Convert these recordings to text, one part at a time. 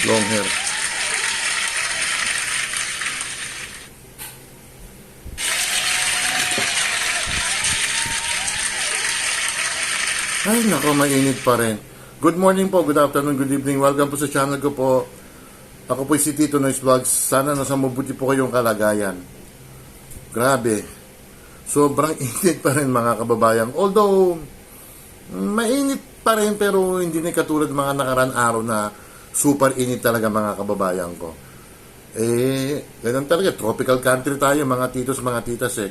Long hair. Ay, nako, mainit pa rin. Good morning po, good afternoon, good evening. Welcome po sa channel ko po. Ako po si Tito Noise Vlogs. Sana nasa mabuti po kayong kalagayan. Grabe. Sobrang init pa rin mga kababayan. Although, mainit pa rin pero hindi na katulad mga nakaraan araw na super init talaga mga kababayan ko. Eh, ganun talaga. Tropical country tayo mga titos, mga titas eh.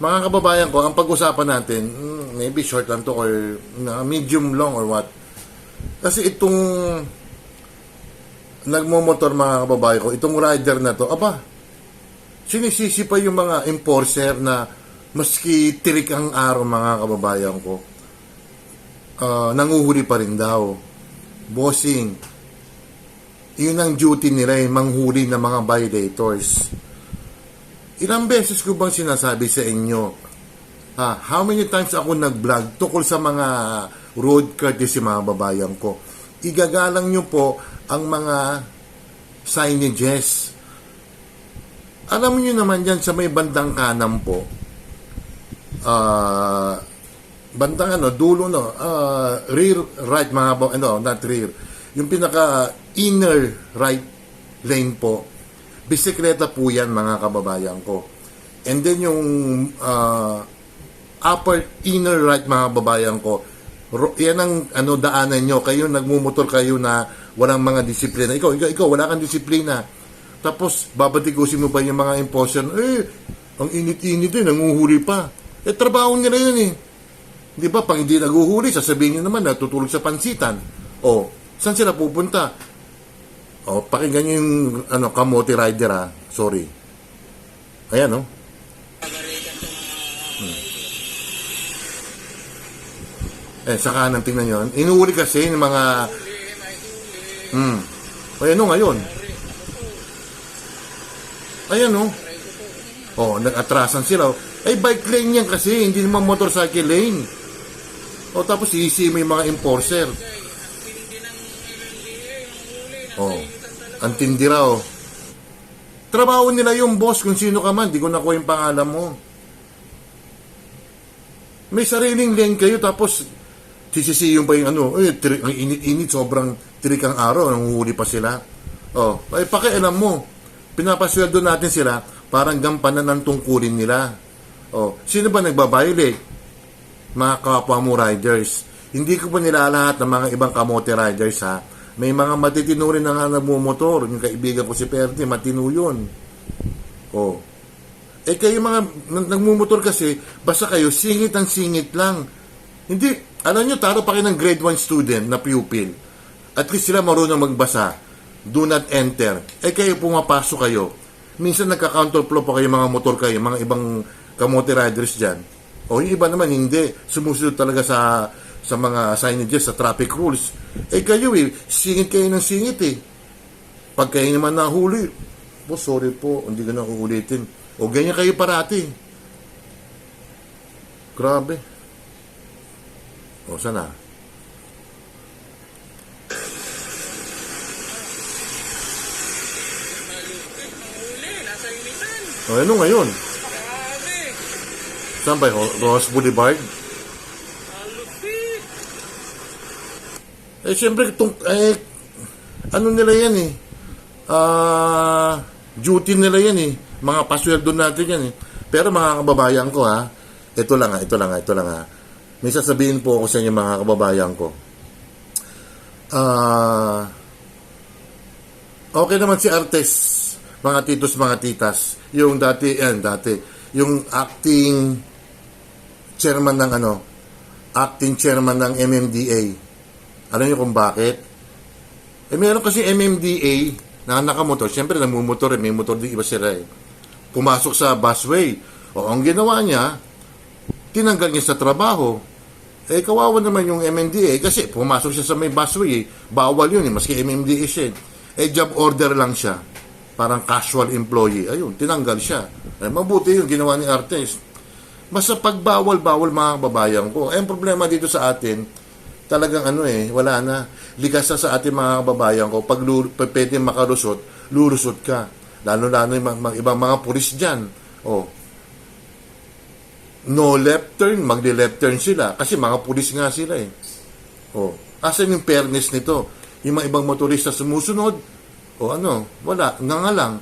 Mga kababayan ko, ang pag-usapan natin, hmm, maybe short lang to or medium long or what. Kasi itong nagmomotor mga kababayan ko, itong rider na to, aba, sinisisi pa yung mga enforcer na maski tirik ang araw mga kababayan ko, ah, nanguhuli pa rin daw. Bossing, yun ang duty nila eh, manghuli ng mga violators. Ilang beses ko bang sinasabi sa inyo, ha, how many times ako nag-vlog tukol sa mga road courtesy mga babayan ko. Igagalang nyo po ang mga signages. Alam niyo naman yan sa may bandang kanan po, ah, bandang ano, dulo no, ah, rear right mga ano, not rear. Yung pinaka inner right lane po. Bisikleta po yan mga kababayan ko. And then yung ah, upper inner right mga kababayan ko. Yan ang ano daanan nyo. Kayo nagmumotor kayo na walang mga disiplina. Ikaw, ikaw, ikaw wala kang disiplina. Tapos babatikusin mo pa yung mga enforcer. Eh, ang init-init eh, nanguhuli pa. Eh, trabaho nila yun eh. Di ba, pag hindi naguhuli, sasabihin nyo naman, natutulog sa pansitan. O, saan sila pupunta? O, pakinggan nyo yung ano, kamote rider ha. Sorry. Ayan, oh. Hmm. Eh, sa kanan, tingnan nyo. Inuuli kasi ng mga... Hmm. O, yan o, ngayon. Ayan, oh. Oh, nag-atrasan sila. Ay, bike lane yan kasi, hindi naman motorcycle lane. O, tapos iisi mo yung mga enforcer. Oh, ang tindi raw. Trabaho nila yung boss kung sino ka man. Di ko nakuha yung pangalan mo. May sariling lane kayo tapos sisisiyon pa yung ano, eh, tri- ang init-init, sobrang tirik ang araw, nanguhuli pa sila. Oh, ay pakialam mo. Pinapasweldo natin sila parang gampanan ng tungkulin nila. Oh, sino ba nagbabiolate? Mga kapwa mo riders. Hindi ko pa nilalahat ng mga ibang kamote riders ha. May mga matitino rin na nga nagmumotor. Yung kaibigan ko si Perti, matino yun. Oh. Eh kayo mga nag- nagmumotor kasi, basta kayo singit ang singit lang. Hindi, alam nyo, taro pa kayo ng grade 1 student na pupil. At least sila marunong magbasa. Do not enter. Eh kayo pumapasok kayo. Minsan nagka-counterflow pa kayo mga motor kayo, mga ibang kamote riders dyan. O yung iba naman hindi. Sumusunod talaga sa sa mga signages, sa traffic rules. Eh kayo eh, singit kayo ng singit eh. Pag kayo naman nahuli, po sorry po, hindi ko na uulitin. O ganyan kayo parati. Grabe. O sana? O ano ngayon? Saan ba? Ro- Ross Boulevard? Eh, siyempre, tung, eh, ano nila yan eh? Ah, duty nila yan eh. Mga pasweldo natin yan eh. Pero mga kababayan ko ha, ito lang ha, ito lang ha, ito lang ha. May sasabihin po ako sa inyo mga kababayan ko. Ah, okay naman si Artes, mga titos, mga titas. Yung dati, yan, dati. Yung acting chairman ng ano, acting chairman ng MMDA. Alam niyo kung bakit? Eh, meron kasi MMDA na nakamotor. Siyempre, namumotor eh. May motor din iba sila eh. Pumasok sa busway. O, ang ginawa niya, tinanggal niya sa trabaho. Eh, kawawa naman yung MMDA kasi pumasok siya sa may busway eh. Bawal yun eh, maski MMDA siya eh. Eh, job order lang siya. Parang casual employee. Ayun, tinanggal siya. Eh, mabuti yung ginawa ni Artes. Basta pagbawal-bawal mga kababayan ko. Eh, ang problema dito sa atin, talagang ano eh, wala na. Likas na sa ating mga kababayan ko, pag lu- pag pwede makalusot, lulusot ka. Lalo-lalo yung mga, ibang mga pulis dyan. Oh. No left turn, magli-left turn sila. Kasi mga pulis nga sila eh. Oh. Asan yung fairness nito? Yung mga ibang motorista sumusunod, o ano, wala, nga nga lang.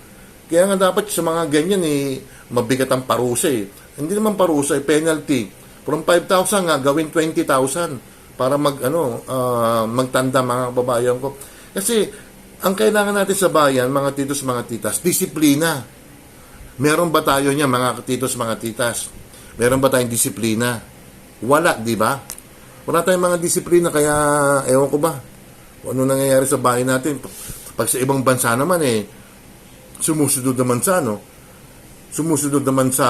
Kaya nga dapat sa mga ganyan eh, mabigat ang parusa eh. Hindi naman parusa eh, penalty. From 5,000 nga, gawin 20,000 para mag, ano, ah, magtanda mga kababayan ko. Kasi, ang kailangan natin sa bayan, mga titos, mga titas, disiplina. Meron ba tayo niya, mga titos, mga titas? Meron ba tayong disiplina? Wala, di ba? Wala tayong mga disiplina, kaya ewan ko ba? Ano nangyayari sa bahay natin. Pag sa ibang bansa naman eh, sumusunod naman sa ano, sumusunod naman sa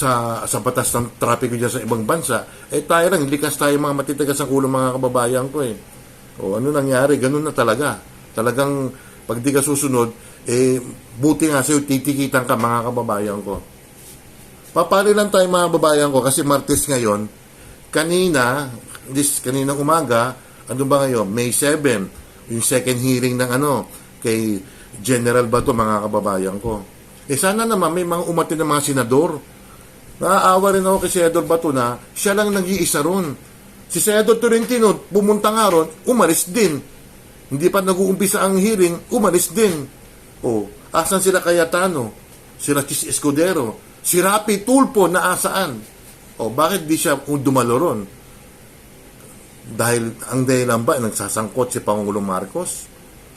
sa sa batas ng trapiko dyan sa ibang bansa, eh tayo lang, likas tayo mga matitigas ang ulo mga kababayan ko eh. O ano nangyari, ganun na talaga. Talagang pag di ka susunod, eh buti nga sa'yo titikitan ka mga kababayan ko. Papali lang tayo mga kababayan ko kasi Martes ngayon, kanina, this kaninang umaga, ano ba ngayon, May 7, yung second hearing ng ano, kay General Bato mga kababayan ko. Eh sana naman may mga umati ng mga senador. Naaawa rin ako kay Senador Bato na siya lang nag-iisa ron. Si Senador Tolentino, pumunta nga ron, umalis din. Hindi pa nag-uumpisa ang hearing, umalis din. O, asan sila Cayetano? Sila Chis Escudero? Si Rapi Tulpo na asaan? O, bakit di siya dumalo ron? Dahil ang dahilan ba, nagsasangkot si Pangulong Marcos?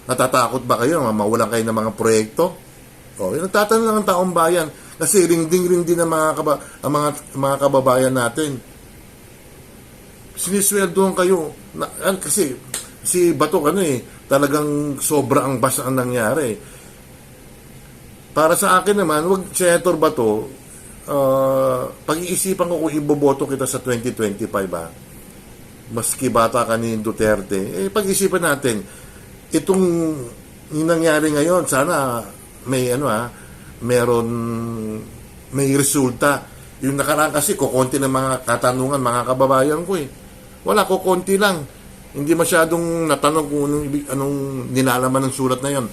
Natatakot ba kayo mawalan kayo ng mga proyekto? O, nagtatanong lang ang taong bayan. Kasi rinding-rinding ng mga, kaba, ang mga, mga kababayan natin. Sinisweldohan kayo. Na, kasi si Bato ano eh, talagang sobra ang bas ang nangyari. Para sa akin naman, wag Senator Bato, uh, pag-iisipan ko kung iboboto kita sa 2025 ba. Maski bata ka ni Duterte, eh pag-isipan natin, itong nangyari ngayon, sana may ano ah, meron may resulta. Yung nakaraan kasi kukonti ng mga katanungan mga kababayan ko eh. Wala kukonti lang. Hindi masyadong natanong kung anong, anong nilalaman ng sulat na yon.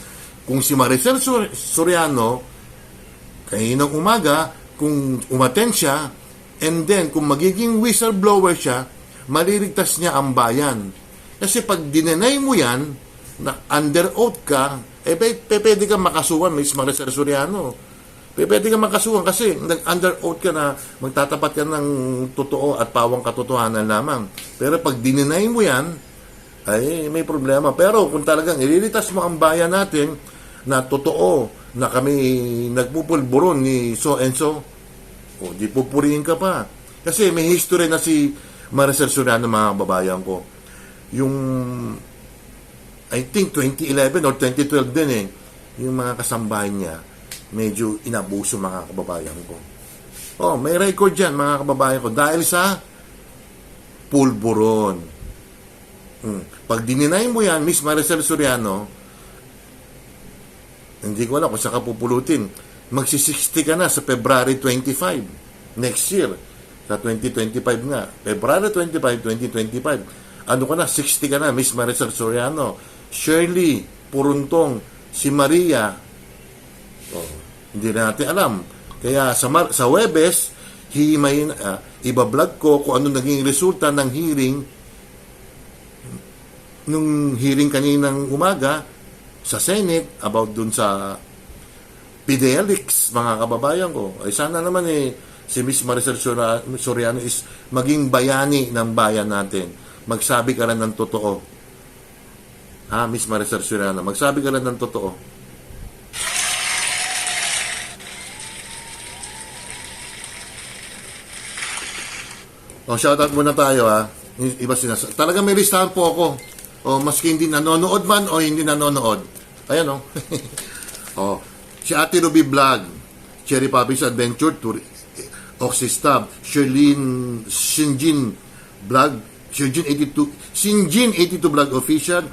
Kung si Maricel Sur- Soriano, kaninang umaga, kung umaten siya, and then kung magiging whistleblower siya, maliligtas niya ang bayan. Kasi pag dinenay mo yan, na under oath ka, eh pe, pe, pwede kang makasuhan, Miss Maricel Soriano. Pe, pwede kang makasuhan kasi nag-under oath ka na magtatapat ka ng totoo at pawang katotohanan lamang. Pero pag dinenay mo yan, ay may problema. Pero kung talagang ililitas mo ang bayan natin na totoo na kami nagpupulburon ni so and so, o di pupurihin ka pa. Kasi may history na si Maricel Soriano mga babayan ko. Yung I think 2011 or 2012 din eh, yung mga kasambahay niya, medyo inabuso mga kababayan ko. Oh, may record yan mga kababayan ko dahil sa pulburon. Hmm. Pag dininay mo yan, Miss Maricel Soriano, hindi ko alam kung saan ka pupulutin. Magsi-60 ka na sa February 25 next year. Sa 2025 nga. February 25, 2025. Ano ka na? 60 ka na, Miss Maricel Soriano. Shirley Puruntong, si Maria. Oh, hindi na natin alam. Kaya sa, Mar- sa Webes, hihimayin, uh, ibablog ko kung ano naging resulta ng hearing nung hearing kaninang umaga sa Senate about dun sa PDLX, mga kababayan ko. Ay sana naman eh, si Miss Maricel Soriano is maging bayani ng bayan natin. Magsabi ka lang ng totoo. Ha, Miss Maricel Soriano, magsabi ka lang ng totoo. O, shoutout muna tayo ha. Iba sinas. Talaga may listahan po ako. O, maski hindi nanonood man o hindi nanonood. Ayan o. o, si Ate Ruby Vlog, Cherry Puppies Adventure Tour, Oxystab, Sherlyn Shinjin Vlog, Shinjin 82, Shinjin 82 Vlog Official,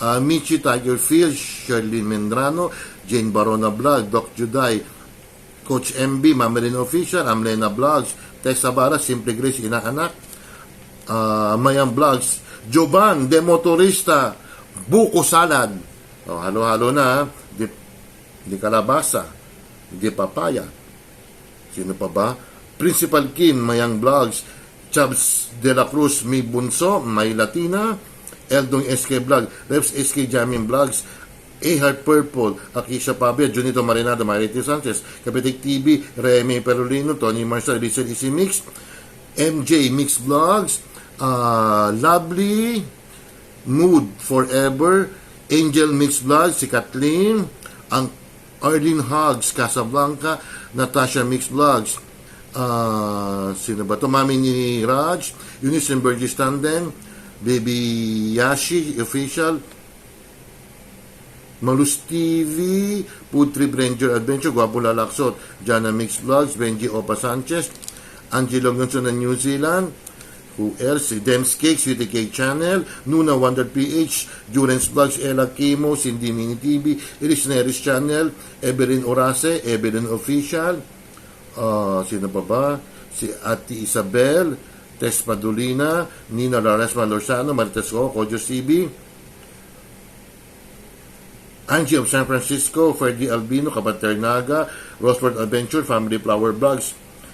uh, Michi Tiger Field, Sherlyn Mendrano, Jane Barona Vlog, Doc Juday, Coach MB, Mamelin Official, Amlena Vlogs, Tessa Bara, Simple Grace, Inaanak, ah, Mayang Vlogs, Joban, De Motorista, Buko Salad. O, halo-halo na, ha? di, di kalabasa, di papaya. Sino pa ba? Principal Kim, Mayang Vlogs, Chubbs De La Cruz, May Bunso, May Latina, Eldong SK Vlog, Reps SK Jamming Vlogs, A Heart Purple, Akisha Pabia, Junito Marinado, Marity Sanchez, Kapitik TV, Remy Perolino, Tony Marcel, Rizal Easy Mix, MJ Mix Vlogs, uh, Lovely, Mood Forever, Angel Mix Vlogs, si Kathleen, ang Arlene Hogs, Casablanca, Natasha Mix Vlogs, ah, sino ba to? Mami ni Raj, Eunice Burgess Tandem, Baby Yashi, official, Malus TV, Food Ranger Adventure, Guapo Lalaksot, Jana Mix Vlogs, Benji Opa Sanchez, Angelo Gonzo ng New Zealand, who else? Dems Cake, Sweetie Cake Channel, Nuna Wonder PH, Durance Vlogs, Ella Kimo, Cindy Mini TV, Iris Neris Channel, Evelyn Orase, Evelyn Official, ah, sino pa ba? Si Ate Isabel, Tess Padulina, Nina Laresma Lorzano, Marites Ko, Kojo CB, Angie of San Francisco, Ferdy Albino, Kapater Naga, Roswell Adventure, Family Flower Blogs,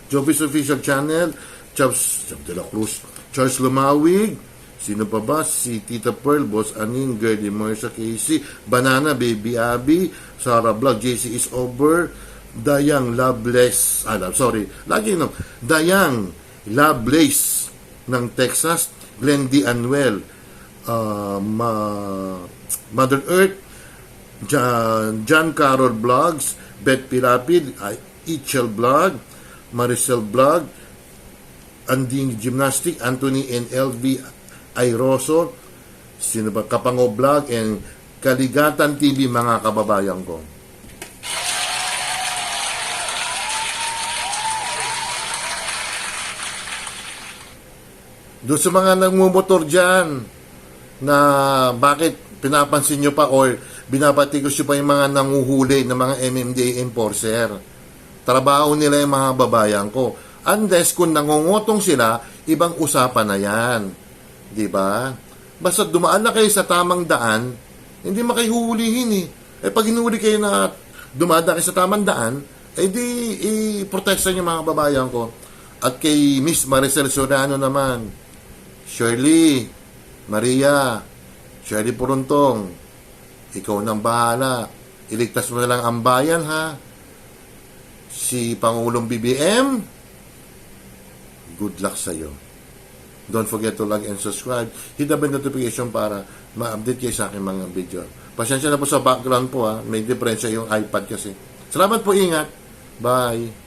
Jovis Official Channel, Chubbs, Chubb de la Cruz, Charles Lumawig, sino pa ba? Si Tita Pearl, Boss Aning, Gerdy Marcia Casey, Banana, Baby Abby, Sarah Vlog, JC is over, Dayang Loveless, ah, sorry, lagi no, Dayang Loveless ng Texas, Glenn D. Anuel, uh, Mother Earth, John, John Vlogs, Beth Pilapid, uh, Ichel Vlog, Maricel Vlog, Anding Gymnastic, Anthony and LV Airoso, sino ba, Kapango Vlog, and Kaligatan TV, mga kababayan ko. Doon sa mga nagmumotor dyan, na bakit pinapansin nyo pa or binabatikos nyo pa yung mga nanguhuli ng mga MMDA enforcer. Trabaho nila yung mga babayan ko. Unless kung nangungutong sila, ibang usapan na yan. Di ba? Basta dumaan na kayo sa tamang daan, hindi makaihuhulihin eh. Eh pag hinuli kayo na dumaan kayo sa tamang daan, eh di i-protection yung mga babayan ko. At kay Miss Maricel Soriano naman, Shirley, Maria, Shirley Puruntong, ikaw nang bahala. Iligtas mo na lang ang bayan, ha? Si Pangulong BBM, good luck sa'yo. Don't forget to like and subscribe. Hit the bell notification para ma-update kayo sa aking mga video. Pasensya na po sa background po, ha? May diferensya yung iPad kasi. Salamat po, ingat. Bye.